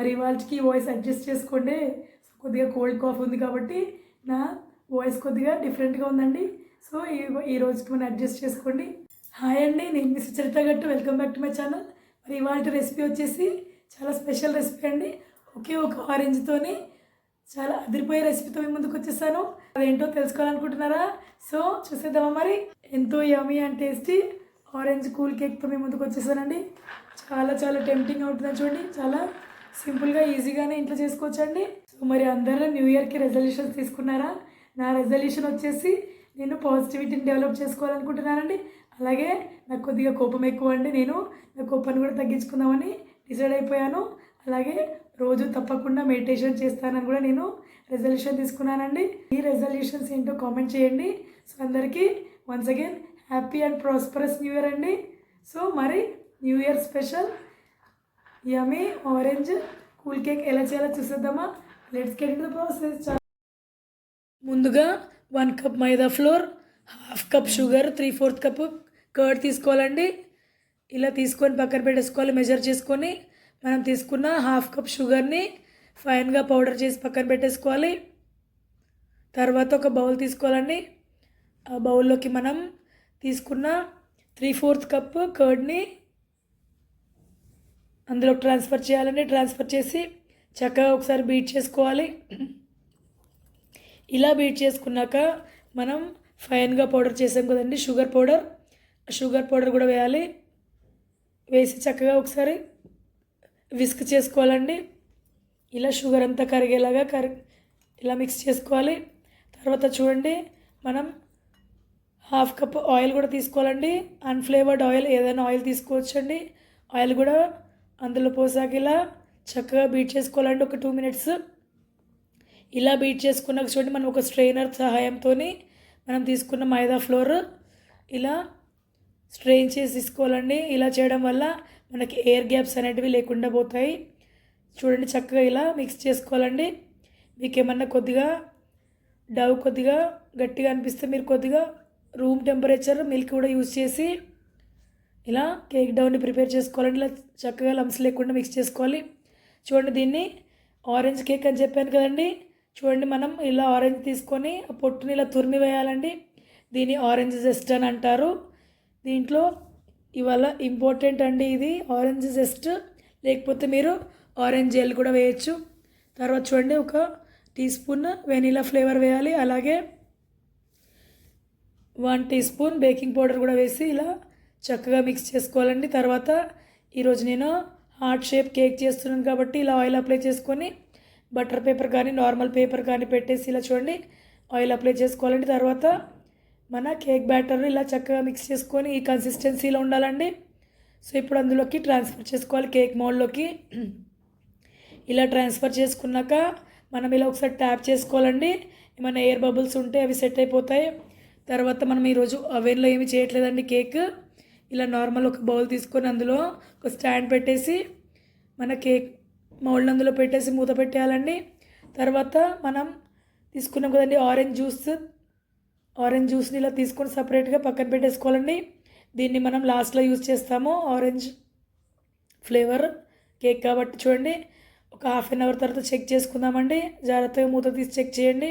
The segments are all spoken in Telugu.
మరి వాళ్ళకి వాయిస్ అడ్జస్ట్ చేసుకోండి కొద్దిగా కోల్డ్ కాఫ్ ఉంది కాబట్టి నా వాయిస్ కొద్దిగా డిఫరెంట్గా ఉందండి. సో ఈ ఈ రోజుకి మనం అడ్జస్ట్ చేసుకోండి. హాయ్ అండి నేను మీ Sucharitha Gattu. Welcome back to my channel మరి ఇవాళ రెసిపీ వచ్చేసి చాలా స్పెషల్ రెసిపీ అండి. ఒకే ఒక ఆరెంజ్తోని చాలా అదిరిపోయే రెసిపీతో మీ ముందుకు వచ్చేసాను. అదేంటో తెలుసుకోవాలనుకుంటున్నారా? సో చూసేద్దామా మరి? ఎంతో yummy and tasty orange cool కేక్తో మీ ముందుకు వచ్చేసానండి. చాలా చాలా టెంప్టింగ్ అవుతుందని చూడండి. చాలా సింపుల్గా ఈజీగానే ఇంట్లో చేసుకోవచ్చండి. సో మరి అందరూ న్యూ ఇయర్కి రెజల్యూషన్స్ తీసుకున్నారా? నా రెజల్యూషన్ వచ్చేసి నేను పాజిటివిటీని డెవలప్ చేసుకోవాలనుకుంటున్నానండి. అలాగే నాకు కొద్దిగా కోపం ఎక్కువ అండి నేను నా కోపాన్ని కూడా తగ్గించుకుందామని డిసైడ్ అయిపోయాను. అలాగే రోజు తప్పకుండా మెడిటేషన్ చేస్తానని కూడా నేను రెజల్యూషన్ తీసుకున్నానండి. ఈ రెజల్యూషన్స్ ఏంటో కామెంట్ చేయండి. సో అందరికీ once again happy and prosperous new year అండి. సో మరి new year special yummy orange cool cake ఎలా చేయాలో చూసేద్దామా? లెట్స్ గెట్ ద ప్రాసెస్ ముందుగా one cup maida flour half cup sugar three fourth cup curd తీసుకోవాలండి. ఇలా తీసుకొని పక్కన పెట్టేసుకోవాలి మెజర్ చేసుకొని. మనం తీసుకున్న హాఫ్ కప్ షుగర్ని ఫైన్గా పౌడర్ చేసి పక్కన పెట్టేసుకోవాలి. తర్వాత ఒక బౌల్ తీసుకోవాలండి. ఆ బౌల్లోకి మనం తీసుకున్న త్రీ ఫోర్త్ కప్ కర్డ్ని అందులో ట్రాన్స్ఫర్ చేయాలండి ట్రాన్స్ఫర్ చేసి చక్కగా ఒకసారి బీట్ చేసుకోవాలి. ఇలా బీట్ చేసుకున్నాక మనం ఫైన్గా పౌడర్ చేసాం కదండి షుగర్ పౌడర్. షుగర్ పౌడర్ కూడా వేయాలి. వేసి చక్కగా ఒకసారి విస్క్ చేసుకోవాలండి. ఇలా షుగర్ అంతా కరిగేలాగా కరి ఇలా మిక్స్ చేసుకోవాలి. తర్వాత చూడండి మనం హాఫ్ కప్ ఆయిల్ కూడా తీసుకోవాలండి. అన్ఫ్లేవర్డ్ ఆయిల్ ఏదైనా ఆయిల్ తీసుకోవచ్చండి. ఆయిల్ కూడా అందులో పోసాక ఇలా చక్కగా బీట్ చేసుకోవాలండి. ఒక టూ మినిట్స్ ఇలా బీట్ చేసుకున్నాక చూడండి మనం ఒక స్ట్రెయినర్ సహాయంతో మనం తీసుకున్న మైదా ఫ్లోర్ ఇలా స్ట్రెయిన్ చేసి తీసుకోవాలండి. ఇలా చేయడం వల్ల మనకి ఎయిర్ గ్యాప్స్ అనేటివి లేకుండా పోతాయి. చూడండి చక్కగా ఇలా మిక్స్ చేసుకోవాలండి. మీకు ఏమన్నా కొద్దిగా డవ్ కొద్దిగా గట్టిగా అనిపిస్తే మీరు కొద్దిగా రూమ్ టెంపరేచర్ మిల్క్ కూడా యూజ్ చేసి ఇలా కేక్ డౌన్ని ప్రిపేర్ చేసుకోవాలంటే ఇలా చక్కగా లంప్స్ లేకుండా మిక్స్ చేసుకోవాలి. చూడండి దీన్ని ఆరెంజ్ కేక్ అని చెప్పాను కదండి. చూడండి మనం ఇలా ఆరెంజ్ తీసుకొని ఆ పొట్టుని ఇలా తురిమి వేయాలండి. దీన్ని ఆరెంజ్ జెస్ట్ అని అంటారు. దీంట్లో ఇవాళ ఇంపార్టెంట్ అండి ఇది ఆరెంజ్ జెస్ట్. లేకపోతే మీరు ఆరెంజ్ జెల్ కూడా వేయచ్చు. తర్వాత చూడండి ఒక టీ స్పూన్ వెనీలా ఫ్లేవర్ వేయాలి. అలాగే one teaspoon baking powder కూడా వేసి ఇలా చక్కగా మిక్స్ చేసుకోవాలండి. తర్వాత ఈరోజు నేను హార్ట్ షేప్ కేక్ చేస్తున్నాను కాబట్టి ఇలా ఆయిల్ అప్లై చేసుకొని బటర్ పేపర్ కానీ నార్మల్ పేపర్ కానీ పెట్టేసి ఇలా చూడండి. ఆయిల్ అప్లై చేసుకోవాలండి. తర్వాత మన కేక్ బ్యాటర్ ఇలా చక్కగా మిక్స్ చేసుకొని ఈ కన్సిస్టెన్సీలో ఉండాలండి. సో ఇప్పుడు అందులోకి ట్రాన్స్ఫర్ చేసుకోవాలి కేక్ మోల్డ్లోకి ఇలా ట్రాన్స్ఫర్ చేసుకున్నాక మనం ఇలా ఒకసారి ట్యాప్ చేసుకోవాలండి. ఏమైనా ఎయిర్ బబుల్స్ ఉంటే అవి సెట్ అయిపోతాయి. తర్వాత మనం ఈరోజు అవెన్లో ఏమి చేయట్లేదండి కేక్ ఇలా నార్మల్ ఒక బౌల్ తీసుకొని అందులో ఒక స్టాండ్ పెట్టేసి మన కేక్ మౌల్డ్ అందులో పెట్టేసి మూత పెట్టేయాలండి. తర్వాత మనం తీసుకున్నాం కదండి ఆరెంజ్ జ్యూస్ ఆరెంజ్ జ్యూస్ని ఇలా తీసుకొని సపరేట్గా పక్కన పెట్టేసుకోవాలండి. దీన్ని మనం లాస్ట్లో యూజ్ చేస్తాము ఆరెంజ్ ఫ్లేవర్ కేక్ కాబట్టి చూడండి. ఒక హాఫ్ అన్ అవర్ తర్వాత చెక్ చేసుకుందామండి. జాగ్రత్తగా మూత తీసి చెక్ చేయండి.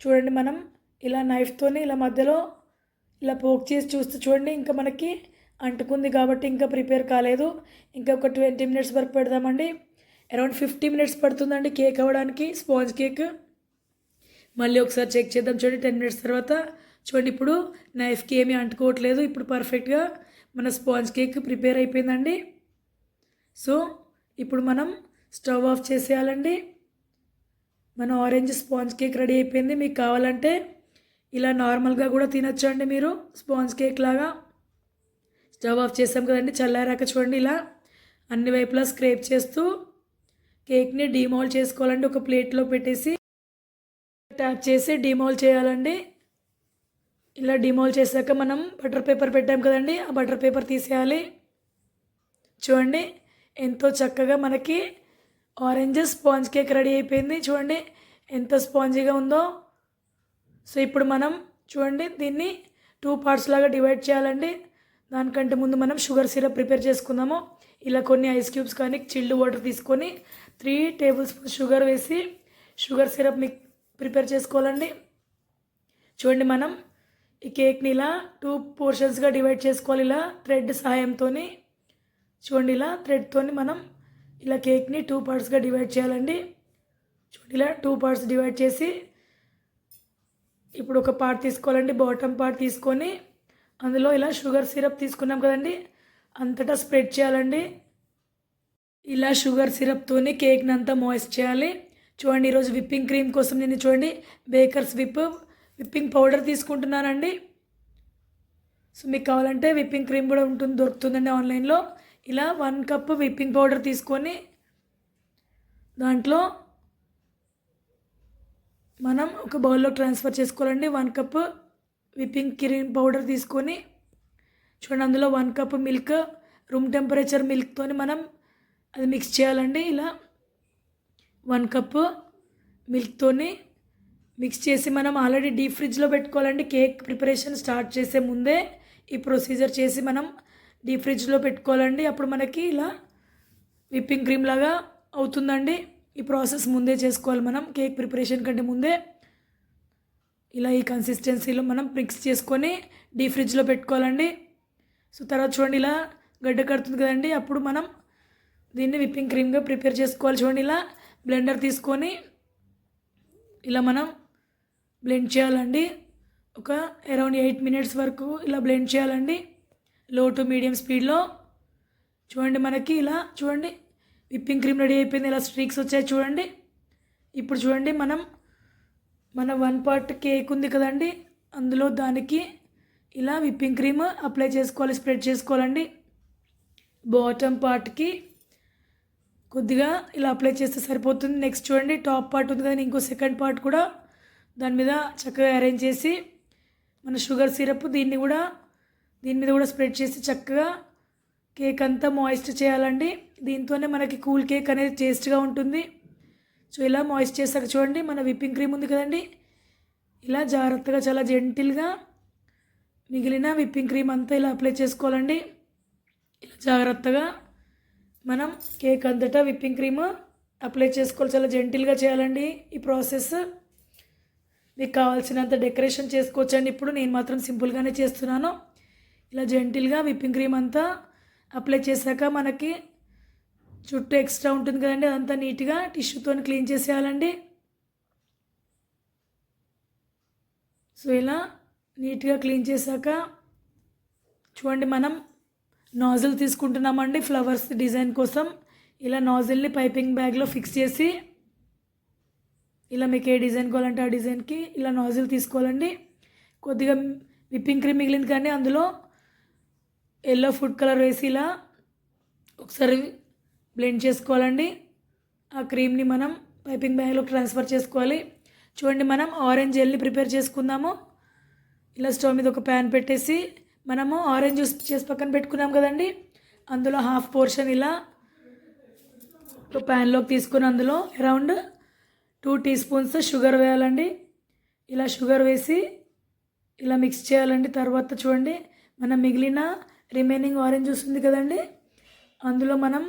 చూడండి మనం ఇలా నైఫ్తోని ఇలా మధ్యలో ఇలా పోక్ చేసి చూస్తే చూడండి ఇంకా మనకి అంటుకుంది కాబట్టి ఇంకా ప్రిపేర్ కాలేదు. ఇంకా ఒక ట్వంటీ మినిట్స్ వరకు పెడదామండి. అరౌండ్ ఫిఫ్టీ మినిట్స్ పడుతుందండి కేక్ అవ్వడానికి స్పాంజ్ కేక్. మళ్ళీ ఒకసారి చెక్ చేద్దాం చూడండి టెన్ మినిట్స్ తర్వాత. చూడండి ఇప్పుడు నైఫ్కి ఏమీ అంటుకోవట్లేదు. ఇప్పుడు పర్ఫెక్ట్గా మన స్పాంజ్ కేక్ ప్రిపేర్ అయిపోయిందండి. సో ఇప్పుడు మనం స్టవ్ ఆఫ్ చేసేయాలండి. మన ఆరెంజ్ స్పాంజ్ కేక్ రెడీ అయిపోయింది. మీకు కావాలంటే ఇలా నార్మల్గా కూడా తినొచ్చు అండి మీరు స్పాంజ్ కేక్ లాగా. స్టవ్ ఆఫ్ చేసాం కదండి చల్లారాక చూడండి ఇలా. అన్ని వైపులా స్క్రేప్ చేస్తూ కేక్ని డిమాల్ చేసుకోవాలండి ఒక ప్లేట్లో పెట్టేసి. ట్యాప్ చేసి డిమాల్ చేయాలండి. ఇలా డిమాల్ చేశాక మనం బటర్ పేపర్ పెట్టాం కదండి ఆ బటర్ పేపర్ తీసేయాలి. చూడండి ఎంతో చక్కగా మనకి ఆరెంజ్ స్పాంజ్ కేక్ రెడీ అయిపోయింది చూడండి ఎంత స్పాంజీగా ఉందో. సో ఇప్పుడు మనం చూడండి దీన్ని టూ పార్ట్స్ లాగా డివైడ్ చేయాలండి. దానికంటే ముందు మనం షుగర్ సిరప్ ప్రిపేర్ చేసుకుందాము. ఇలా కొన్ని ఐస్ క్యూబ్స్ కానీ చిల్డ్ వాటర్ తీసుకొని త్రీ టేబుల్ స్పూన్ షుగర్ వేసి షుగర్ సిరప్ మిక్ ప్రిపేర్ చేసుకోవాలండి. చూడండి మనం ఈ కేక్ని ఇలా టూ పోర్షన్స్గా డివైడ్ చేసుకోవాలి. ఇలా థ్రెడ్ సహాయంతో చూడండి ఇలా థ్రెడ్తో మనం ఇలా కేక్ని టూ పార్ట్స్గా డివైడ్ చేయాలండి. చూడండి ఇలా టూ పార్ట్స్ డివైడ్ చేసి ఇప్పుడు ఒక పార్ట్ తీసుకోవాలండి బాటమ్ పార్ట్ తీసుకొని అందులో ఇలా షుగర్ సిరప్ తీసుకున్నాం కదండి అంతటా స్ప్రెడ్ చేయాలండి. ఇలా షుగర్ సిరప్తోని కేక్ని అంతా మాయిస్ట్ చేయాలి. చూడండి ఈరోజు విప్పింగ్ క్రీమ్ కోసం నేను చూడండి బేకర్స్ విప్ విప్పింగ్ పౌడర్ తీసుకుంటున్నానండి. సో మీకు కావాలంటే విప్పింగ్ క్రీమ్ కూడా ఉంటుంది దొరుకుతుందండి ఆన్లైన్లో ఇలా వన్ కప్ విప్పింగ్ పౌడర్ తీసుకొని దాంట్లో మనం ఒక బౌల్లో ట్రాన్స్ఫర్ చేసుకోవాలండి. One cup whipping cream powder తీసుకొని చూడండి అందులో one cup milk room temperature మిల్క్తోని మనం అది మిక్స్ చేయాలండి. ఇలా వన్ కప్ మిల్క్తోని మిక్స్ చేసి మనం ఆల్రెడీ డీప్ ఫ్రిడ్జ్లో పెట్టుకోవాలండి. కేక్ ప్రిపరేషన్ స్టార్ట్ చేసే ముందే ఈ ప్రొసీజర్ చేసి మనం డీప్ ఫ్రిడ్జ్లో పెట్టుకోవాలండి. అప్పుడు మనకి ఇలా విప్పింగ్ క్రీమ్ లాగా అవుతుందండి. ఈ ప్రాసెస్ ముందే చేసుకోవాలి మనం. కేక్ ప్రిపరేషన్ కంటే ముందే ఇలా ఈ కన్సిస్టెన్సీలో మనం మిక్స్ చేసుకొని డీ ఫ్రిడ్జ్లో పెట్టుకోవాలండి. సో తర్వాత చూడండి ఇలా గడ్డ కడుతుంది కదండి. అప్పుడు మనం దీన్ని విప్పింగ్ క్రీమ్గా ప్రిపేర్ చేసుకోవాలి. చూడండి ఇలా బ్లెండర్ తీసుకొని ఇలా మనం బ్లెండ్ చేయాలండి. ఒక అరౌండ్ ఎయిట్ మినిట్స్ వరకు ఇలా బ్లెండ్ చేయాలండి. లో టు మీడియం స్పీడ్లో చూడండి మనకి ఇలా చూడండి విప్పింగ్ క్రీమ్ రెడీ అయిపోయింది. ఇలా స్ట్రీక్స్ వచ్చాయి చూడండి. ఇప్పుడు చూడండి మనం మన వన్ పార్ట్ కేక్ ఉంది కదండి. అందులో దానికి ఇలా విప్పింగ్ క్రీమ్ అప్లై చేసుకోవాలి స్ప్రెడ్ చేసుకోవాలండి. బాటమ్ పార్ట్కి కొద్దిగా ఇలా అప్లై చేస్తే సరిపోతుంది. నెక్స్ట్ చూడండి టాప్ పార్ట్ ఉంది కదండి ఇంకో సెకండ్ పార్ట్ కూడా దాని మీద చక్కగా అరేంజ్ చేసి మన షుగర్ సిరప్ దీన్ని కూడా దీని మీద కూడా స్ప్రెడ్ చేసి చక్కగా కేక్ అంతా మాయిస్ట్ చేయాలండి. దీంతోనే మనకి కూల్ కేక్ అనేది టేస్ట్గా ఉంటుంది. సో ఇలా మాయిస్ట్ చేసాక చూడండి మన విప్పింగ్ క్రీమ్ ఉంది కదండి. ఇలా జాగ్రత్తగా చాలా జెంటిల్గా మిగిలిన విప్పింగ్ క్రీమ్ అంతా ఇలా అప్లై చేసుకోవాలండి. ఇలా జాగ్రత్తగా మనం కేక్ అంతటా విప్పింగ్ క్రీమ్ అప్లై చేసుకోవాలి. చాలా జెంటిల్గా చేయాలండి ఈ ప్రాసెస్ మీకు కావాల్సినంత డెకరేషన్ చేసుకోవచ్చండి. ఇప్పుడు నేను మాత్రం సింపుల్గానే చేస్తున్నాను. ఇలా జెంటిల్గా విప్పింగ్ క్రీమ్ అంతా అప్లై చేశాక మనకి చుట్టూ ఎక్స్ట్రా ఉంటుంది కదండి అదంతా నీట్గా టిష్యూతో క్లీన్ చేసేయాలండి. సో ఇలా నీట్గా క్లీన్ చేశాక చూడండి మనం నాజిల్ తీసుకుంటున్నామండి ఫ్లవర్స్ డిజైన్ కోసం. ఇలా నాజిల్ని పైపింగ్ బ్యాగ్లో ఫిక్స్ చేసి ఇలా మీకు ఏ డిజైన్ కావాలంటే ఆ డిజైన్కి ఇలా నాజిల్ తీసుకోవాలండి. కొద్దిగా విప్పింగ్ క్రీమ్ మిగిలింది కానీ అందులో ఎల్లో ఫుడ్ కలర్ వేసి ఇలా ఒకసారి బ్లెండ్ చేసుకోవాలండి. ఆ క్రీమ్ని మనం పైపింగ్ బ్యాగ్లో ట్రాన్స్ఫర్ చేసుకోవాలి. చూడండి మనం ఆరెంజ్ జెల్ని ప్రిపేర్ చేసుకుందాము. ఇలా స్టవ్ మీద ఒక ప్యాన్ పెట్టేసి మనము ఆరెంజ్ జ్యూస్ చేసి పక్కన పెట్టుకున్నాం కదండి. అందులో హాఫ్ పోర్షన్ ఇలా ఒక ప్యాన్లోకి తీసుకుని అందులో around two teaspoons sugar వేయాలండి. ఇలా షుగర్ వేసి ఇలా మిక్స్ చేయాలండి. తర్వాత చూడండి మనం మిగిలిన రిమైనింగ్ ఆరెంజ్ జ్యూస్ ఉంది కదండి. అందులో మనం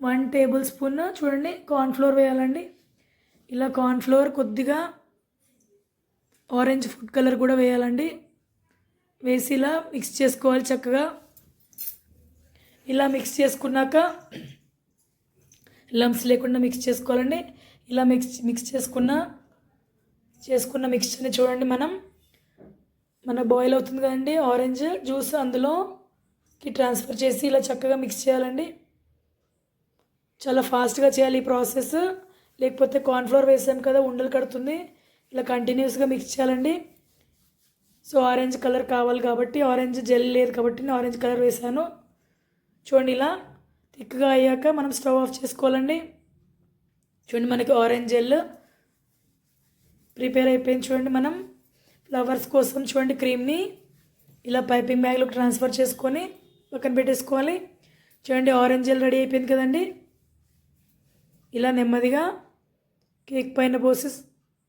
వన్ టేబుల్ స్పూన్ చూడండి కార్న్ఫ్లోర్ వేయాలండి. ఇలా కార్న్ఫ్లోర్ కొద్దిగా ఆరెంజ్ ఫుడ్ కలర్ కూడా వేయాలండి. వేసి ఇలా మిక్స్ చేసుకోవాలి చక్కగా. ఇలా మిక్స్ చేసుకున్నాక లమ్స్ లేకుండా మిక్స్ చేసుకోవాలండి. ఇలా మిక్స్ మిక్స్ చేసుకున్న చేసుకున్న మిక్స్చర్ని చూడండి మనం. మన బాయిల్ అవుతుంది కదండి ఆరెంజ్ జ్యూస్ అందులో కి ట్రాన్స్ఫర్ చేసి ఇలా చక్కగా మిక్స్ చేయాలండి. చాలా ఫాస్ట్గా చేయాలి ఈ ప్రాసెస్ లేకపోతే కార్న్ఫ్లవర్ వేసాం కదా ఉండలు కడుతుంది. ఇలా కంటిన్యూస్గా మిక్స్ చేయాలండి. సో ఆరెంజ్ కలర్ కావాలి కాబట్టి ఆరెంజ్ జెల్ లేదు కాబట్టి నేను ఆరెంజ్ కలర్ వేసాను. చూడండి ఇలా థిక్గా అయ్యాక మనం స్టవ్ ఆఫ్ చేసుకోవాలండి. చూడండి మనకి ఆరెంజ్ జెల్ ప్రిపేర్ అయిపోయింది చూడండి మనం. ఫ్లవర్స్ కోసం చూడండి క్రీమ్ని ఇలా పైపింగ్ బ్యాగ్లోకి ట్రాన్స్ఫర్ చేసుకొని పక్కన పెట్టేసుకోవాలి. చూడండి ఆరెంజ్ జెల్ రెడీ అయిపోయింది కదండి. ఇలా నెమ్మదిగా కేక్ పైన పోసి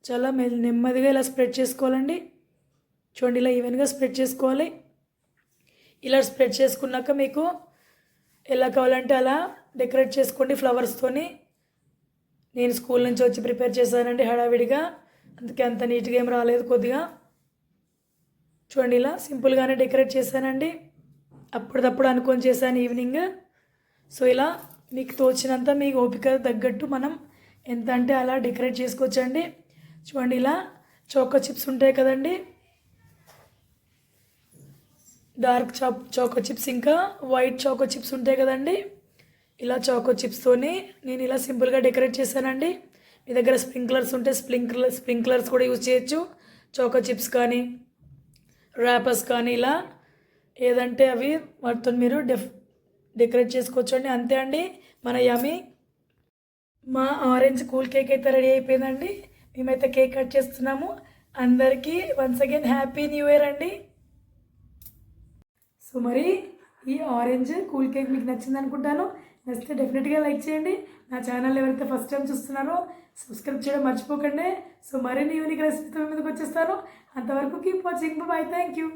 చాలా నెమ్మదిగా ఇలా స్ప్రెడ్ చేసుకోవాలండి. చూడండి ఇలా ఈవెన్గా స్ప్రెడ్ చేసుకోవాలి. ఇలా స్ప్రెడ్ చేసుకున్నాక మీకు ఎలా కావాలంటే అలా డెకరేట్ చేసుకోండి ఫ్లవర్స్తోని నేను స్కూల్ నుంచి వచ్చి ప్రిపేర్ చేశానండి హడావిడిగా. అందుకే అంత నీట్గా ఏం రాలేదు కొద్దిగా. చూడండి ఇలా సింపుల్గానే డెకరేట్ చేశానండి. అప్పటిదప్పుడు అనుకొని చేశాను ఈవినింగ్. సో ఇలా మీకు తోచినంత మీ ఓపిక తగ్గట్టు మనం ఎంత అంటే అలా డెకరేట్ చేసుకోవచ్చండి. చూడండి ఇలా చోకో చిప్స్ ఉంటాయి కదండి. డార్క్ చాప్ చోకో చిప్స్ ఇంకా వైట్ చాకో చిప్స్ ఉంటాయి కదండి. ఇలా చాకో చిప్స్తోని నేను ఇలా సింపుల్గా డెకరేట్ చేశానండి. మీ దగ్గర స్ప్రింక్లర్స్ ఉంటే స్ప్రింక్లర్ స్ప్రింక్లర్స్ కూడా యూజ్ చేయొచ్చు. చాకో చిప్స్ కానీ ర్యాపర్స్ కానీ ఇలా ఏదంటే అవి వాటితో మీరు డెఫ్ డెకరేట్ చేసుకోవచ్చు అండి అంతే అండి. మన యమి మా ఆరెంజ్ కూల్ కేక్ అయితే రెడీ అయిపోయిందండి. మేమైతే కేక్ కట్ చేస్తున్నాము. అందరికీ once again happy new year అండి. సో మరి ఈ ఆరెంజ్ కూల్ కేక్ మీకు నచ్చింది అనుకుంటాను. నచ్చితే డెఫినెట్గా లైక్ చేయండి. నా ఛానల్ ఎవరైతే ఫస్ట్ టైం చూస్తున్నారో సబ్స్క్రైబ్ చేయడం మర్చిపోకండి. సో మరిన్ని యూనిక్ రెసిపీతో మీదకి ముందుకు వచ్చేస్తాను. అంతవరకు keep watching bye thank you